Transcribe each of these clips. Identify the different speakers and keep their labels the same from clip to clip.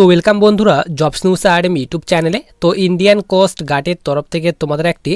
Speaker 1: তো ওয়েলকাম বন্ধুরা jobs news RM YouTube চ্যানেলে তো ইন্ডিয়ান কোস্ট গার্ডের তরফ থেকে তোমাদের একটি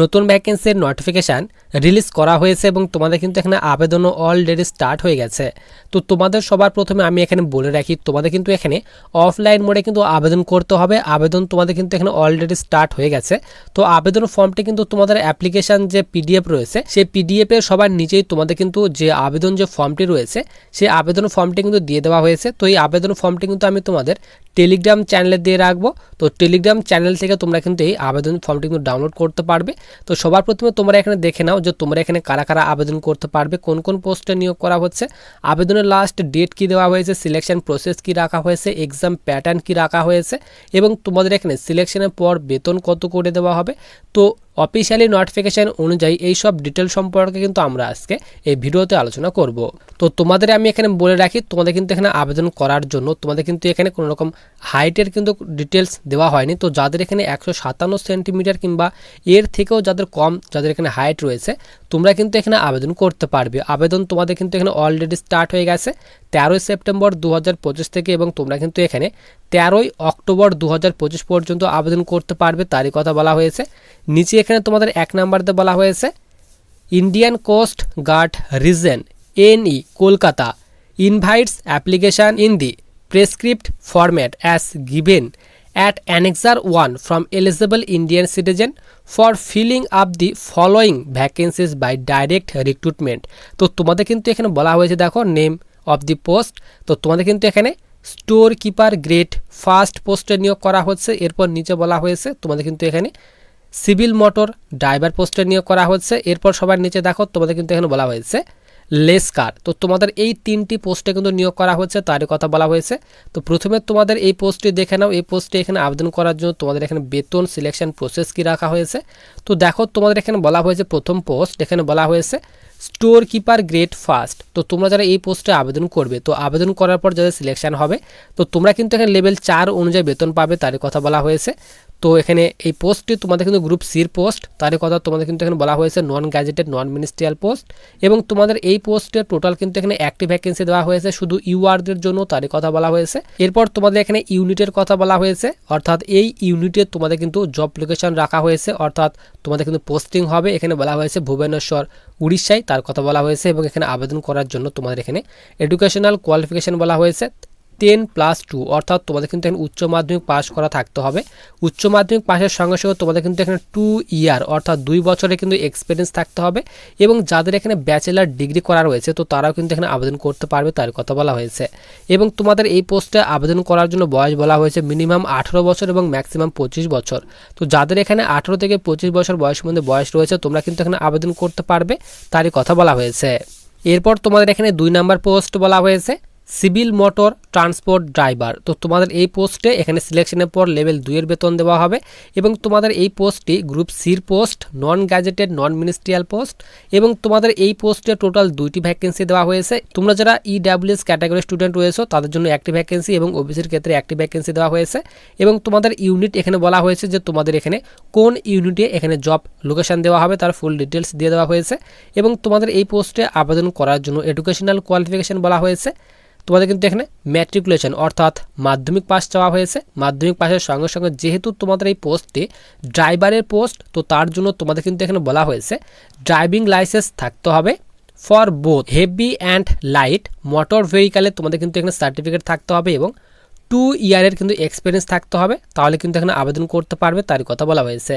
Speaker 1: নতুন ভ্যাকেন্সির নোটিফিকেশান রিলিজ করা হয়েছে এবং তোমাদের কিন্তু এখানে আবেদনও অলরেডি স্টার্ট হয়ে গেছে। তো তোমাদের সবার প্রথমে আমি এখানে বলে রাখি, তোমাদের কিন্তু এখানে অফলাইন মোডে কিন্তু আবেদন করতে হবে। আবেদন তোমাদের কিন্তু এখানে অলরেডি স্টার্ট হয়ে গেছে। তো আবেদন ফর্মটি কিন্তু তোমাদের অ্যাপ্লিকেশান যে পিডিএফ রয়েছে, সেই পিডিএফ এর সবার নিচেই তোমাদের কিন্তু যে আবেদন যে ফর্মটি রয়েছে, সেই আবেদন ফর্মটি কিন্তু দিয়ে দেওয়া হয়েছে। তো এই আবেদন ফর্মটি কিন্তু আমি তোমাদের টেলিগ্রাম চ্যানেলে দিয়ে রাখব। তো টেলিগ্রাম চ্যানেল থেকে তোমরা কিন্তু এই আবেদন ফর্মটি কিন্তু ডাউনলোড করতে পারবে। তো সবার প্রথমে তোমরা এখানে দেখে নাও যে তোমরা এখানে কারা কারা আবেদন করতে পারবে, কোন কোন পোস্টে নিয়োগ করা হচ্ছে। আবেদনের লাস্ট ডেট কি দেওয়া হয়েছে সিলেকশন প্রসেস কি রাখা হয়েছে এক্সাম প্যাটার্ন কি রাখা হয়েছে, এবং তোমাদের এখানে সিলেকশনের পর বেতন কত করে দেওয়া হবে। তো অফিসিয়ালি নোটিফিকেশান অনুযায়ী এই সব ডিটেল সম্পর্কে কিন্তু আমরা আজকে এই ভিডিওতে আলোচনা করব। তো তোমাদের আমি এখানে বলে রাখি, তোমাদের কিন্তু এখানে আবেদন করার জন্য তোমাদের কিন্তু এখানে কোনো রকম হাইটের কিন্তু ডিটেলস দেওয়া হয়নি। তো যাদের এখানে একশো সাতান্ন সেন্টিমিটার কিংবা এর থেকেও যাদের কম, যাদের এখানে হাইট রয়েছে, তোমরা কিন্তু এখানে আবেদন করতে পারবে। আবেদন তোমাদের কিন্তু এখানে অলরেডি স্টার্ট হয়ে গেছে। তেরোই সেপ্টেম্বর দু হাজার পঁচিশ থেকে এবং তোমরা কিন্তু এখানে তেরোই অক্টোবর দু হাজার পঁচিশ পর্যন্ত আবেদন করতে পারবে, তারই কথা বলা হয়েছে। নিচে এখানে তোমাদের এক নাম্বারতে বলা হয়েছে, Indian coast guard region, NE, Kolkata, invites application in the prescript format as given at annexer 1 from eligible Indian citizen for filling up the following vacancies by direct recruitment. তো তোমাদের কিন্তু এখানে বলা হয়েছে, দেখো, নেম অফ দি পোস্ট তো তোমাদের কিন্তু এখানে স্টোর কিপার গ্রেট ফার্স্ট পোস্টে নিয়োগ করা হচ্ছে। এরপর নিচে বলা হয়েছে, তোমাদের কিন্তু এখানে সিভিল মোটর ড্রাইভার পোস্টে নিয়োগ করা হচ্ছে। এরপর সবার নিচে দেখো, তোমাদের কিন্তু এখানে বলা হয়েছে লেসকার তো তোমাদের এই তিনটি পোস্টে কিন্তু নিয়োগ করা হয়েছে, তারই কথা বলা হয়েছে। তো প্রথমে তোমাদের এই পোস্টটি দেখে নাও। এই পোস্টে এখানে আবেদন করার জন্য তোমাদের এখানে বেতন সিলেকশন প্রসেস কি রাখা হয়েছে। তো দেখো, তোমাদের এখানে বলা হয়েছে প্রথম পোস্ট, এখানে বলা হয়েছে স্টোর কিপার গ্রেড ফার্স্ট তো তোমরা যারা এই পোস্টে আবেদন করবে, তো আবেদন করার পর যাদের সিলেকশন হবে, তো তোমরা কিন্তু এখানে লেভেল চার অনুযায়ী বেতন পাবে, তারই কথা বলা হয়েছে। তো এখানে এই পোস্টটি তোমাদের কিন্তু গ্রুপ সির পোস্ট তারই কথা তোমাদের কিন্তু এখানে বলা হয়েছে non gazetted non ministerial post এবং তোমাদের এই পোস্টের টোটাল কিন্তু এখানে একটি ভ্যাকেন্সি দেওয়া হয়েছে শুধু ইউআরদের জন্য, তারই কথা বলা হয়েছে। এরপর তোমাদের এখানে ইউনিটের কথা বলা হয়েছে, অর্থাৎ এই ইউনিটে তোমাদের কিন্তু জব লোকেশন রাখা হয়েছে, অর্থাৎ তোমাদের কিন্তু পোস্টিং হবে। এখানে বলা হয়েছে ভুবনেশ্বর, উড়িষ্যায়, তার কথা বলা হয়েছে, এবং এখানে আবেদন করার জন্য তোমাদের এখানে এডুকেশনাল কোয়ালিফিকেশন বলা হয়েছে। টেন প্লাস টু, অর্থাৎ তোমাদের কিন্তু এখানে উচ্চ মাধ্যমিক পাস করা থাকতে হবে। উচ্চ মাধ্যমিক পাশের সঙ্গে সঙ্গে তোমাদের কিন্তু এখানে টু ইয়ার অর্থাৎ দুই বছরে কিন্তু এক্সপিরিয়েন্স থাকতে হবে এবং যাদের এখানে ব্যাচেলার ডিগ্রি করা রয়েছে, তো তারাও কিন্তু এখানে আবেদন করতে পারবে, তার কথা বলা হয়েছে। এবং তোমাদের এই পোস্টে আবেদন করার জন্য বয়স বলা হয়েছে মিনিমাম আঠেরো বছর এবং ম্যাক্সিমাম পঁচিশ বছর। তো যাদের এখানে আঠেরো থেকে পঁচিশ বছর বয়সের মধ্যে বয়স রয়েছে, তোমরা কিন্তু এখানে আবেদন করতে পারবে, তারই কথা বলা হয়েছে। এরপর তোমাদের এখানে দুই নাম্বার পোস্ট বলা হয়েছে, সিভিল মোটর ট্রান্সপোর্ট ড্রাইভার। তো তোমাদের এই পোস্টে এখানে সিলেকশনের পর লেভেল দুইয়ের বেতন দেওয়া হবে এবং তোমাদের এই পোস্টটি গ্রুপ সির post non gazetted non ministerial post এবং তোমাদের এই পোস্টে টোটাল দুইটি ভ্যাকেন্সি দেওয়া হয়েছে। তোমরা যারা ইডাব্লিউএস ক্যাটাগরি স্টুডেন্ট রয়েছে, তাদের জন্য একটি ভ্যাকেন্সি এবং ওবিসির ক্ষেত্রে একটি ভ্যাকেন্সি দেওয়া হয়েছে এবং তোমাদের ইউনিট এখানে বলা হয়েছে যে তোমাদের এখানে কোন ইউনিটে এখানে জব লোকেশন দেওয়া হবে, তার ফুল ডিটেলস দিয়ে দেওয়া হয়েছে এবং তোমাদের এই পোস্টে আবেদন করার জন্য এডুকেশনাল কোয়ালিফিকেশন বলা হয়েছে। তোমাদের কিন্তু এখানে ম্যাট্রিকুলেশন অর্থাৎ মাধ্যমিক পাস চাওয়া হয়েছে। মাধ্যমিক পাসের সঙ্গে সঙ্গে যেহেতু তোমাদের এই পোস্টটি ড্রাইভারের পোস্ট তো তার জন্য তোমাদের কিন্তু এখানে বলা হয়েছে ড্রাইভিং লাইসেন্স থাকতে হবে for both heavy and light motor ভেহিকালে তোমাদের কিন্তু এখানে সার্টিফিকেট থাকতে হবে এবং টু ইয়ারের কিন্তু এক্সপিরিয়েন্স থাকতে হবে, তাহলে কিন্তু এখানে আবেদন করতে পারবে, তারই কথা বলা হয়েছে।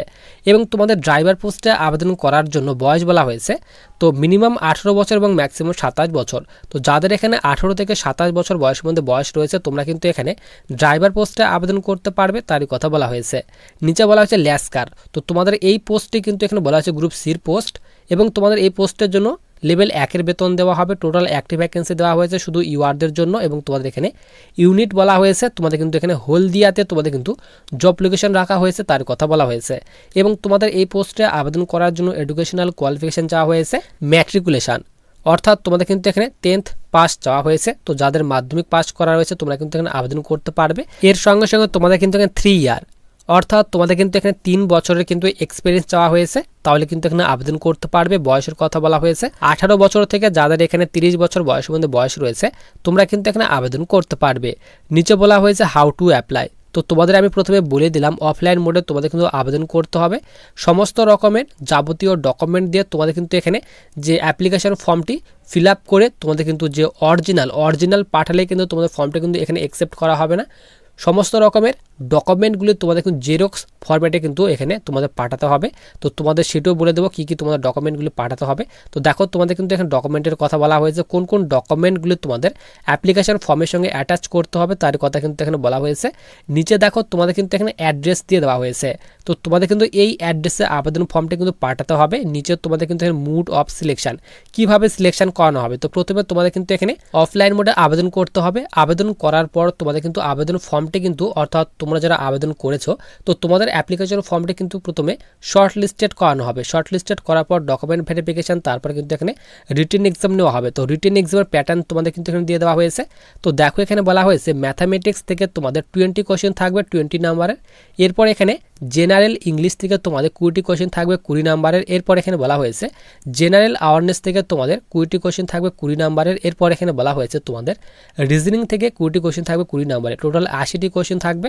Speaker 1: এবং তোমাদের ড্রাইভার পোস্টে আবেদন করার জন্য বয়স বলা হয়েছে, তো মিনিমাম আঠেরো বছর এবং ম্যাক্সিমাম সাতাশ বছর। তো যাদের এখানে আঠেরো থেকে সাতাশ বছর বয়সের মধ্যে বয়স রয়েছে, তোমরা কিন্তু এখানে ড্রাইভার পোস্টে আবেদন করতে পারবে, তারই কথা বলা হয়েছে। নিচে বলা হয়েছে ল্যাসকার তো তোমাদের এই পোস্টটি কিন্তু এখানে বলা হয়েছে গ্রুপ সির পোস্ট এবং তোমাদের এই পোস্টের জন্য লেভেল একের বেতন দেওয়া হবে, টোটাল একটি ভ্যাকেন্সি দেওয়া হয়েছে শুধু ইউআরদের জন্য এবং তোমাদের এখানে ইউনিট বলা হয়েছে, তোমাদের কিন্তু এখানে হলদিয়াতে তোমাদের কিন্তু জব লোকেশন রাখা হয়েছে, তার কথা বলা হয়েছে। এবং তোমাদের এই পোস্টে আবেদন করার জন্য এডুকেশনাল কোয়ালিফিকেশান চাওয়া হয়েছে ম্যাট্রিকুলেশান অর্থাৎ তোমাদের কিন্তু এখানে টেন্থ পাস চাওয়া হয়েছে, তো যাদের মাধ্যমিক পাস করা রয়েছে, তোমরা কিন্তু এখানে আবেদন করতে পারবে। এর সঙ্গে সঙ্গে তোমাদের কিন্তু এখানে থ্রি ইয়ার অর্থাৎ তোমাদের কিন্তু এখানে তিন বছরের কিন্তু এক্সপিরিয়েন্স চাওয়া হয়েছে, তাহলে কিন্তু এখানে আবেদন করতে পারবে, বয়সের কথা বলা হয়েছে। আঠারো বছর থেকে যাদের এখানে তিরিশ বছর বয়সের মধ্যে বয়স রয়েছে, তোমরা কিন্তু এখানে আবেদন করতে পারবে। নিচে বলা হয়েছে হাউ টু অ্যাপ্লাই তো তোমাদের আমি প্রথমে বলে দিলাম অফলাইন মোডে তোমাদের কিন্তু আবেদন করতে হবে। সমস্ত রকমের যাবতীয় ডকুমেন্ট দিয়ে তোমাদের কিন্তু এখানে যে অ্যাপ্লিকেশন ফর্মটি ফিল আপ করে তোমাদের কিন্তু যে অরিজিনাল অরিজিনাল পাঠালে কিন্তু তোমাদের ফর্মটা কিন্তু এখানে অ্যাকসেপ্ট করা হবে না। সমস্ত রকমের ডকুমেন্টগুলি তোমাদের কিন্তু জেরক্স ফরম্যাটে কিন্তু এখানে তোমাদের পাঠাতে হবে। তো তোমাদের সেটাও বলে দেবো কী কী তোমাদের ডকুমেন্টগুলি পাঠাতে হবে। তো দেখো তোমাদের কিন্তু এখানে ডকুমেন্টের কথা বলা হয়েছে। কোন কোন ডকুমেন্টগুলি তোমাদের অ্যাপ্লিকেশন ফর্মের সঙ্গে অ্যাটাচ করতে হবে তার কথা কিন্তু এখানে বলা হয়েছে। নিচে দেখো তোমাদের কিন্তু এখানে অ্যাড্রেস দিয়ে দেওয়া হয়েছে। তো তোমাদের কিন্তু এই অ্যাড্রেসে আবেদন ফর্মটা কিন্তু পাঠাতে হবে। নিচে তোমাদের কিন্তু এখানে মুড অফ সিলেকশন কীভাবে সিলেকশন করানো হবে? তো প্রথমে তোমাদের কিন্তু এখানে অফলাইন মোডে আবেদন করতে হবে। আবেদন করার পর তোমাদের কিন্তু আবেদন ফর্মটি কিন্তু অর্থাৎ তোমরা যারা আবেদন করেছ, তো তোমাদের অ্যাপ্লিকেশন ফর্মটি কিন্তু প্রথমে শর্ট লিস্টেড করানো হবে। শর্ট লিস্টেড করার পর ডকুমেন্ট ভেরিফিকেশান তারপর কিন্তু এখানে রিটেন এক্সাম নেওয়া হবে। তো রিটেন এক্সামের প্যাটার্ন তোমাদের কিন্তু এখানে দিয়ে দেওয়া হয়েছে। তো দেখো এখানে বলা হয়েছে ম্যাথামেটিক্স থেকে তোমাদের টোয়েন্টি কোয়েশ্চেন থাকবে টোয়েন্টি নাম্বারের এরপর এখানে জেনারেল ইংলিশ থেকে তোমাদের কুড়িটি কোয়েশ্চেন থাকবে কুড়ি নাম্বারের, এরপর এখানে বলা হয়েছে, জেনারেল অ্যাওয়ারনেস থেকে তোমাদের কুড়িটি কোয়েশ্চেন থাকবে কুড়ি নাম্বারের, এরপর এখানে বলা হয়েছে তোমাদের রিজনিং থেকে কুড়িটি কোয়েশ্চেন থাকবে কুড়ি নাম্বারের। টোটাল আশিটি কোয়েশ্চেন থাকবে,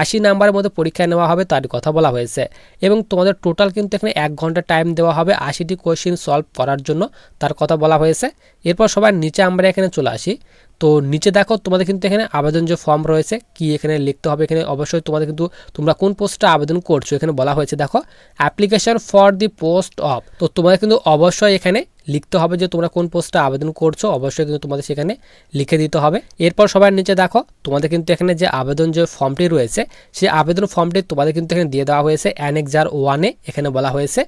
Speaker 1: আশি নাম্বারের মধ্যে পরীক্ষা নেওয়া হবে, তার কথা বলা হয়েছে। এবং তোমাদের টোটাল কিন্তু এখানে এক ঘণ্টা টাইম দেওয়া হবে আশিটি কোয়েশ্চেন সলভ করার জন্য, তার কথা বলা হয়েছে। এরপর সবার নিচে আমরা এখানে চলে আসি। তো নিচে দেখো, তোমাদের কিন্তু এখানে আবেদন যে ফর্ম রয়েছে, কি এখানে লিখতে হবে এখানে, অবশ্যই তোমাদের কিন্তু, তোমরা কোন পোস্টটা আবেদন করছ। এখানে বলা হয়েছে, দেখো application for the post of তো তোমাদের কিন্তু অবশ্যই এখানে লিখতে হবে যে তোমরা কোন পোস্টে আবেদন করছ। অবশ্যই কিন্তু তোমাদের সেখানে লিখে দিতে হবে। এরপর সবার নিচে দেখো, তোমাদের কিন্তু এখানে যে আবেদন যে ফর্মটি রয়েছে, সেই আবেদন ফর্মটি তোমাদের কিন্তু এখানে দিয়ে দেওয়া হয়েছে। অ্যানেক্সার ওয়ানে এখানে বলা হয়েছে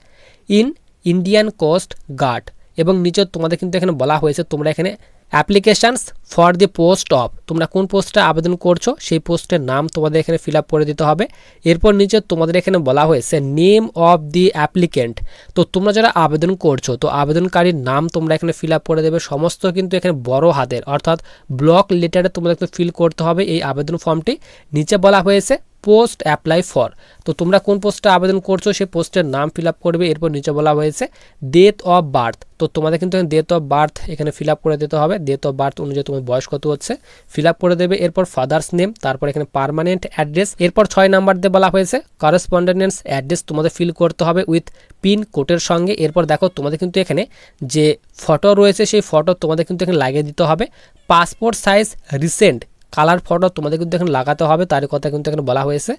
Speaker 1: ইন ইন্ডিয়ান কোস্ট গার্ড এবং নিচে তোমাদের কিন্তু এখানে বলা হয়েছে, তোমরা এখানে applications for the post of. তোমরা কোন পোস্টে আবেদন করছ, সেই পোস্টের নাম তোমাদের এখানে ফিল করে দিতে হবে। এরপর নিচে তোমাদের এখানে বলা হয়েছে নেম অফ দি অ্যাপ্লিকেন্ট। তো তোমরা যারা আবেদন করছ, তো আবেদনকারীর নাম তোমরা এখানে ফিল করে দেবে। সমস্ত কিন্তু এখানে বড় হাতের, অর্থাৎ ব্লক লেটারে তোমাদের ফিল করতে হবে এই আবেদন ফর্মটি। নিচে বলা হয়েছে পোস্ট অ্যাপ্লাই ফর। তো তোমরা কোন পোস্টে আবেদন করছ, সেই পোস্টের নাম ফিল করবে, এরপর নিচে বলা হয়েছে ডেট অফ বার্থ। তো তোমাদের কিন্তু ডেট অফ বার্থ এখানে ফিল করে দিতে হবে। ডেট অফ বার্থ অনুযায়ী তোমার বয়স কত হচ্ছে ফিল করে দেবে, এরপর ফাদার্স নেম, তারপর এখানে পারমানেন্ট অ্যাড্রেস, এরপর ছয় নাম্বার দিয়ে বলা হয়েছে করেসপন্ডেন্স অ্যাড্রেস তোমাদের ফিল করতে হবে উইথ পিন কোটের সঙ্গে। এরপর দেখো তোমাদের কিন্তু এখানে যে ফটো রয়েছে, সেই ফটো তোমাদের কিন্তু এখানে লাগিয়ে দিতে হবে। Passport size recent colour photo তোমাদের কিন্তু এখানে লাগাতে হবে, তার কথা কিন্তু এখানে বলা হয়েছে।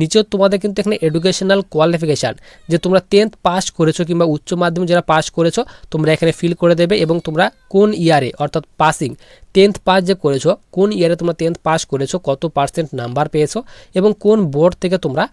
Speaker 1: নিচেও তোমাদের কিন্তু এখানে এডুকেশনাল কোয়ালিফিকেশান যে তোমরা টেন্থ পাস করেছ কিংবা উচ্চ মাধ্যমিক যারা পাস করেছ, তোমরা এখানে ফিল করে দেবে এবং তোমরা কোন ইয়ারে অর্থাৎ পাসিং টেন্থ পাস যে করেছ, কোন ইয়ারে তোমরা টেন্থ পাস করেছ, কত পার্সেন্ট নাম্বার পেয়েছ এবং কোন বোর্ড থেকে তোমরা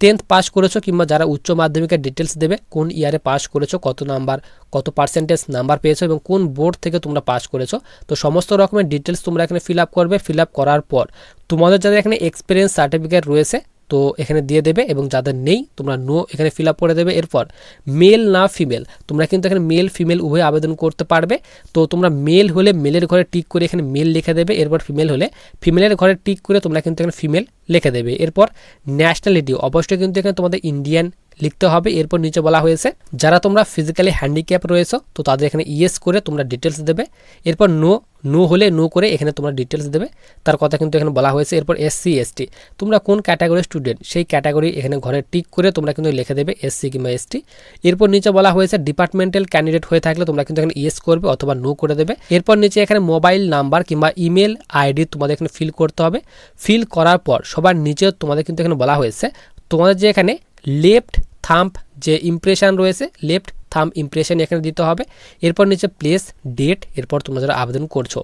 Speaker 1: টেন্থ পাস করেছ কিংবা যারা উচ্চ মাধ্যমিকের ডিটেলস দেবে, কোন ইয়ারে পাস করেছ, কত নাম্বার কত পার্সেন্টেজ নাম্বার পেয়েছ এবং কোন বোর্ড থেকে তোমরা পাস করেছ, তো সমস্ত রকমের ডিটেলস তোমরা এখানে ফিল আপ করবে। ফিল আপ করার পর তোমাদের যাদের এখানে এক্সপিরিয়েন্স সার্টিফিকেট রয়েছে তো এখানে দিয়ে দেবে এবং যাদের নেই, তোমরা নো এখানে ফিল করে দেবে। এরপর মেল না ফিমেল তোমরা কিন্তু এখানে মেল ফিমেল উভয় আবেদন করতে পারবে। তো তোমরা মেল হলে মেলের ঘরে টিক করে এখানে মেল লিখে দেবে। এরপর ফিমেল হলে ফিমেলের ঘরে টিক করে তোমরা কিন্তু এখানে ফিমেল লিখে দেবে। এরপর ন্যাশনালিটি অবশ্যই কিন্তু এখানে তোমাদের ইন্ডিয়ান লিখতে হবে। এরপর নিচে বলা হয়েছে, যারা তোমরা ফিজিক্যালি হ্যান্ডিক্যাপ রয়েছো, তো তাদের এখানে ইয়েস করে তোমরা ডিটেলস দেবে। এরপর নো নো হলে নো করে এখানে তোমরা ডিটেলস দেবে। তার কথা কিন্তু এখানে বলা হয়েছে। এরপর এসসি এসটি তোমরা কোন ক্যাটাগরির স্টুডেন্ট সেই ক্যাটাগরি এখানে ঘরে টিক করে তোমরা কিন্তু লিখে দেবে এসসি কিংবা এসটি এরপর নিচে বলা হয়েছে ডিপার্টমেন্টাল ক্যান্ডিডেট হয়ে থাকলে তোমরা কিন্তু এখানে ইয়েস করবে অথবা নো করে দেবে। এরপর নিচে এখানে মোবাইল নাম্বার কিংবা ইমেল আইডি তোমাদের এখানে ফিল করতে হবে। ফিল করার পর সবার নিচে তোমাদের কিন্তু এখানে বলা হয়েছে, তোমাদের যে এখানে লেফট থাম্প যে ইমপ্রেশন রয়েছে লেফট থাম্প ইমপ্রেশন এখানে দিতে হবে। এরপর নিচে প্লেস ডেট এরপর তোমরা যারা আবেদন করছ।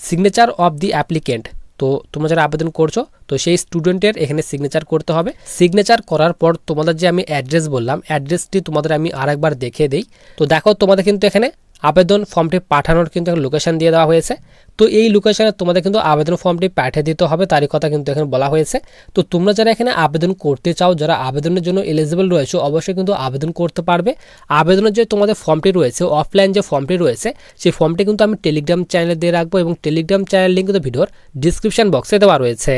Speaker 1: সিগনেচার অফ দি অ্যাপ্লিকেন্ট তো তোমরা যারা আবেদন করছ, তো সেই স্টুডেন্টের এখানে সিগনেচার করতে হবে। সিগনেচার করার পর তোমাদের যে আমি অ্যাড্রেস বললাম অ্যাড্রেসটি তোমাদের আমি আরেকবার দেখে দিই। তো দেখো তোমাদের কিন্তু এখানে আবেদন ফর্মটি পাঠানোর কিন্তু লোকেশন দিয়ে দেওয়া হয়েছে। তো এই লোকেশানে তোমাদের কিন্তু আবেদন ফর্মটি পাঠিয়ে দিতে হবে, তারই কথা কিন্তু এখানে বলা হয়েছে। তো তোমরা যারা এখানে আবেদন করতে চাও, যারা আবেদনের জন্য এলিজিবল রয়েছে, অবশ্যই কিন্তু আবেদন করতে পারবে। আবেদনের যে তোমাদের ফর্মটি রয়েছে অফলাইন যে ফর্মটি রয়েছে, সেই ফর্মটি কিন্তু আমি টেলিগ্রাম চ্যানেলে দিয়ে রাখব এবং টেলিগ্রাম চ্যানেল লিঙ্ক কিন্তু ভিডিওর ডিসক্রিপশন বক্সে দেওয়া রয়েছে।